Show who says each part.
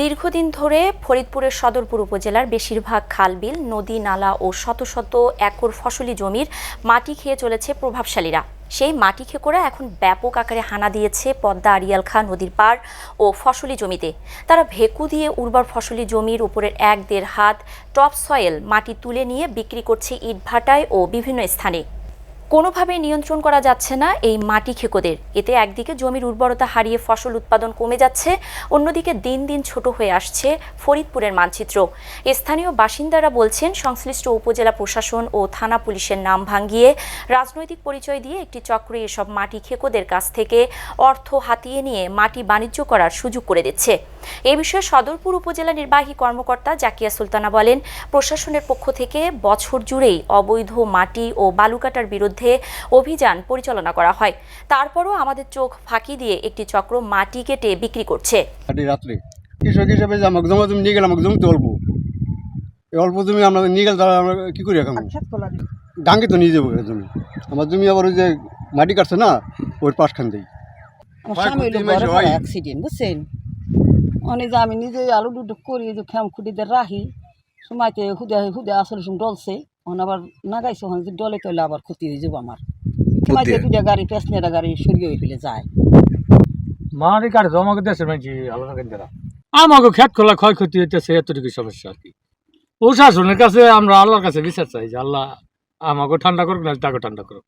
Speaker 1: দীর্ঘদিন ধরে ফরিদপুরের সদরপুর উপজেলার বেশিরভাগ খালবিল, নদী, নালা ও শত শত একর ফসলি জমির মাটি খেয়ে চলেছে প্রভাবশালীরা। সেই মাটি খেকোরা এখন ব্যাপক আকারে হানা দিয়েছে পদ্মা, আড়িয়াল খা নদীর পার ও ফসলি জমিতে। তারা ভেকু দিয়ে উর্বর ফসলি জমির উপরের এক দেড় হাত টপ সয়েল মাটি তুলে নিয়ে বিক্রি করছে ইটভাটায় ও বিভিন্ন স্থানে। কোনোভাবে নিয়ন্ত্রণ করা যাচ্ছে না এই মাটি খেকোদের। এতে একদিকে জমির উর্বরতা হারিয়ে ফসল উৎপাদন কমে যাচ্ছে, অন্যদিকে দিন দিন ছোট হয়ে আসছে ফরিদপুরের মানচিত্র। স্থানীয় বাসিন্দারা বলছেন, সংশ্লিষ্ট উপজেলা প্রশাসন ও থানা পুলিশের নাম ভাঙ্গিয়ে রাজনৈতিক পরিচয় দিয়ে একটি চক্রে এসব মাটি খেকোদের কাছ থেকে অর্থ হাতিয়ে নিয়ে মাটি বাণিজ্য করার সুযোগ করে দিচ্ছে। এ বিষয়ে সদরপুর উপজেলা নির্বাহী কর্মকর্তা জাকিয়া সুলতানা বলেন, প্রশাসনের পক্ষ থেকে বছর জুড়েই অবৈধ মাটি ও বালুকাটার বিরুদ্ধে অভিযান পরিচালনা করা হয়। তারপরও আমাদের চোখ ফাঁকি দিয়ে একটি চক্র মাটি কেটে বিক্রি করছে।
Speaker 2: রাত্রে। কৃষক হিসাবে যে আমাকে জমা জমি নিয়ে গেলে আমাকে জমিতে অল্প। এই অল্প জমি আমরা নিয়ে গেলে তাহলে আমরা কী করি এখন? ডাঙ্গে তো নিয়ে যাব জমি। আমার জমি আবার ওই যে মাটি কাটছে না ওই পাশখান হয়।
Speaker 3: অ্যাক্সিডেন্ট বুঝছেন? অনেক যে আমি নিজে আলু ডুডু করি যে খেম খুঁটিতে রাখি। সময়তে হুদে হুদে আসলে ডলছে ওখানে আবার নাগাইছে ওখানে যে ডলে তৈলে আবার ক্ষতি হয়ে যাব আমার। সময়তে দুটা গাড়ি প্যাসেঞ্জার গাড়ি সরিয়ে হয়ে ফেলে যায়।
Speaker 4: মারি গাড়ি তো আমাকে দেশের মাঝে আলাদা কেন দেরা আমাকে খেত খোলা ক্ষয়ক্ষতি হইতেছে এতটুকু সমস্যা আর কি। প্রশাসনের কাছে আমরা আল্লাহর কাছে বিচার চাই যে আল্লাহ আমাকে ঠান্ডা করুক না তাকে ঠান্ডা করুক।